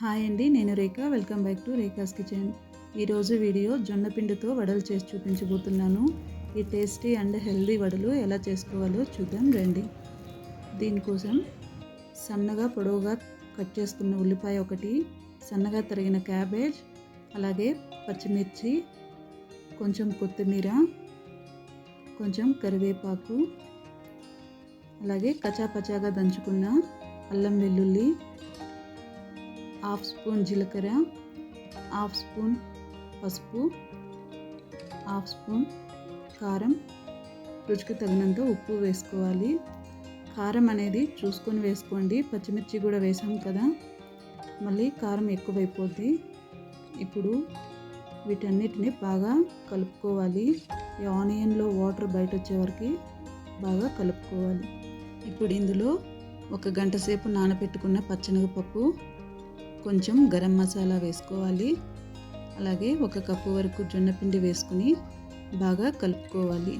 Hi అండి నేను Rekha. Welcome back to Rekha's kitchen. ఈరోజు వీడియో జొన్న పిండితో వడలు చేసి చూపించబోతున్నాను. ఈ టేస్టీ అండ్ హెల్దీ వడలు ఎలా చేసుకోవాలో చూద్దాం రండి. దీనికోసం సన్నగా పొడవుగా కట్ చేసుకున్న ఉల్లిపాయ ఒకటి సన్నగా తరిగిన క్యాబేజ్ అలాగే పచ్చిమిర్చి కొంచెం కొత్తిమీర కొంచెం కరివేపాకు అలాగే కచాపచాగా దంచుకున్న అల్లం వెల్లుల్లి హాఫ్ స్పూన్ జీలకర్ర హాఫ్ స్పూన్ పసుపు హాఫ్ స్పూన్ కారం. రుచికి తగినంత ఉప్పు వేసుకోవాలి. కారం అనేది చూసుకొని వేసుకోండి. పచ్చిమిర్చి కూడా వేసాం కదా. మళ్ళీ కారం ఎక్కువైపోద్ది. ఇప్పుడు వీటన్నిటిని బాగా కలుపుకోవాలి. ఈ ఆనియన్లో వాటర్ బయట వచ్చేవరకు బాగా కలుపుకోవాలి. ఇప్పుడు ఇందులో ఒక గంట సేపు నానబెట్టుకున్న పచ్చనగపప్పు కొంచెం గరం మసాలా వేసుకోవాలి. అలాగే ఒక కప్పు వరకు జొన్నపిండి వేసుకుని బాగా కలుపుకోవాలి.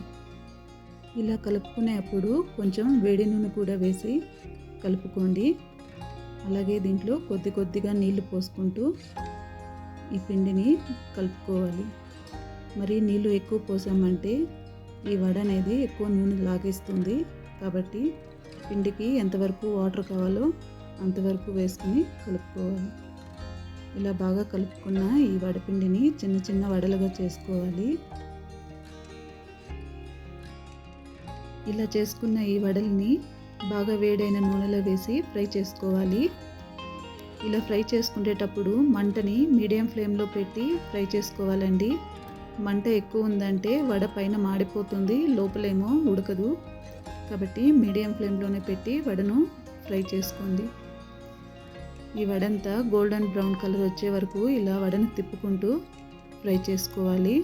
ఇలా కలుపుకునేప్పుడు కొంచెం వేడి నూనె కూడా వేసి కలుపుకోండి. అలాగే దీంట్లో కొద్ది కొద్దిగా నీళ్ళు పోసుకుంటూ ఈ పిండిని కలుపుకోవాలి. మరి నీళ్ళు ఎక్కువ పోసామంటే ఈ వడ అనేది ఎక్కువ నూనె లాగేస్తుంది. కాబట్టి పిండికి ఎంతవరకు వాటర్ కావాలో అంతవరకు వేసుకుని కలుపుకోవాలి. ఇలా బాగా కలుపుకున్న ఈ వడపిండిని చిన్న చిన్న వడలుగా చేసుకోవాలి. ఇలా చేసుకున్న ఈ వడల్ని బాగా వేడైన నూనెలో వేసి ఫ్రై చేసుకోవాలి. ఇలా ఫ్రై చేసుకునేటప్పుడు మంటని మీడియం ఫ్లేమ్లో పెట్టి ఫ్రై చేసుకోవాలండి. మంట ఎక్కువ ఉందంటే వడ పైన మాడిపోతుంది లోపలేమో ఉడకదు. కాబట్టి మీడియం ఫ్లేమ్లోనే పెట్టి వడను ఫ్రై చేసుకోండి. ఈ వడంతా గోల్డెన్ బ్రౌన్ కలర్ వచ్చే వరకు ఇలా వడను తిప్పుకుంటూ ఫ్రై చేసుకోవాలి.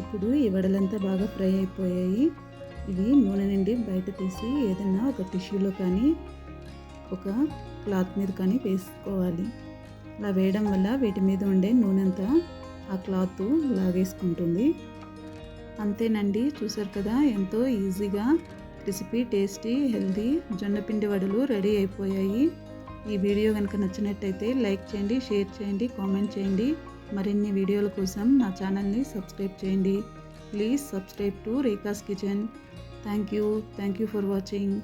ఇప్పుడు ఈ వడలంతా బాగా ఫ్రై అయిపోయాయి. ఇవి నూనె నుండి బయట తీసి ఏదైనా ఒక టిష్యూలో కానీ ఒక క్లాత్ మీద కానీ వేసుకోవాలి. అలా వేయడం వల్ల వీటి మీద ఉండే నూనె అంతా ఆ క్లాత్ లాగేసుకుంటుంది. అంతేనండి చూసారు కదా ఎంతో ఈజీగా రెసిపీ టేస్టీ హెల్దీ జొన్నపిండి వడలు రెడీ అయిపోయాయి. ఈ వీడియో కనుక నచ్చినట్టయితే లైక్ చేయండి షేర్ చేయండి కామెంట్ చేయండి. మరిన్ని వీడియోల కోసం నా ఛానల్ని సబ్స్క్రైబ్ చేయండి. Please subscribe to Rekha's kitchen. Thank you. Thank you for watching.